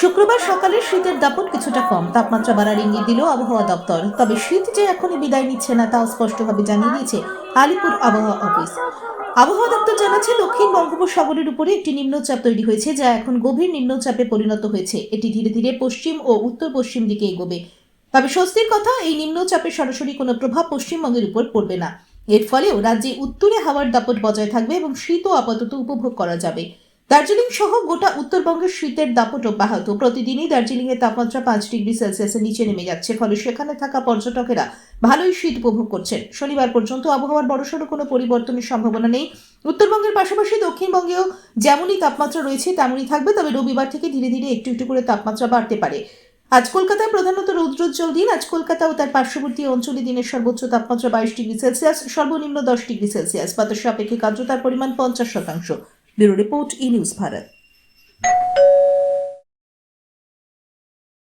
শুক্রবার সকালে শীতের দাপট কিছুটা কম। তাপমাত্রা বাড়ার ইঙ্গিত দিল আবহাওয়া দপ্তর। তবে শীত যে এখনই বিদায় নিচ্ছে না, তাও স্পষ্টভাবে জানিয়ে দিয়েছে আলিপুর আবহাওয়া অফিস। আবহাওয়া দপ্তর জানাচ্ছে, দক্ষিণ বঙ্গোপসাগরের উপরে একটি নিম্নচাপ তৈরি হয়েছে, যা এখন গভীর নিম্নচাপে পরিণত হয়েছে। এটি ধীরে ধীরে পশ্চিম ও উত্তর পশ্চিম দিকে এগোবে। তবে স্বস্তির কথা, এই নিম্নচাপের সরাসরি কোনো প্রভাব পশ্চিমবঙ্গের উপর পড়বে না। এর ফলেও রাজ্যে উত্তরে হাওয়ার দাপট বজায় থাকবে এবং শীতও আপাতত উপভোগ করা যাবে। দার্জিলিং সহ গোটা উত্তরবঙ্গের শীতের দাপট অব্যাহত। প্রতিদিনই দার্জিলিং এর তাপমাত্রা পাঁচ ডিগ্রি সেলসিয়াসের নিচে নেমে যাচ্ছে, ফলে সেখানে থাকা পর্যটকেরা ভালোই শীত উপভোগ করছেন। শনিবার পর্যন্ত আবহাওয়ার বড়সড় কোনো পরিবর্তনের সম্ভাবনা নেই। উত্তরবঙ্গের পাশাপাশি দক্ষিণবঙ্গেও যেমনই তাপমাত্রা রয়েছে, তেমনই থাকবে, তবে রবিবার থেকে ধীরে ধীরে একটু একটু করে তাপমাত্রা বাড়তে পারে। আজ কলকাতায় প্রধানত রৌদ্রোজ্জ্বল দিন, আজ কলকাতা ও তার পার্শ্ববর্তী অঞ্চলে দিনের সর্বোচ্চ তাপমাত্রা বাইশ ডিগ্রি সেলসিয়াস, সর্বনিম্ন দশ ডিগ্রি সেলসিয়াস। বাতাসে আপেক্ষিক আর্দ্রতার পরিমাণ পঞ্চাশ শতাংশ। Bureau report E news Bharat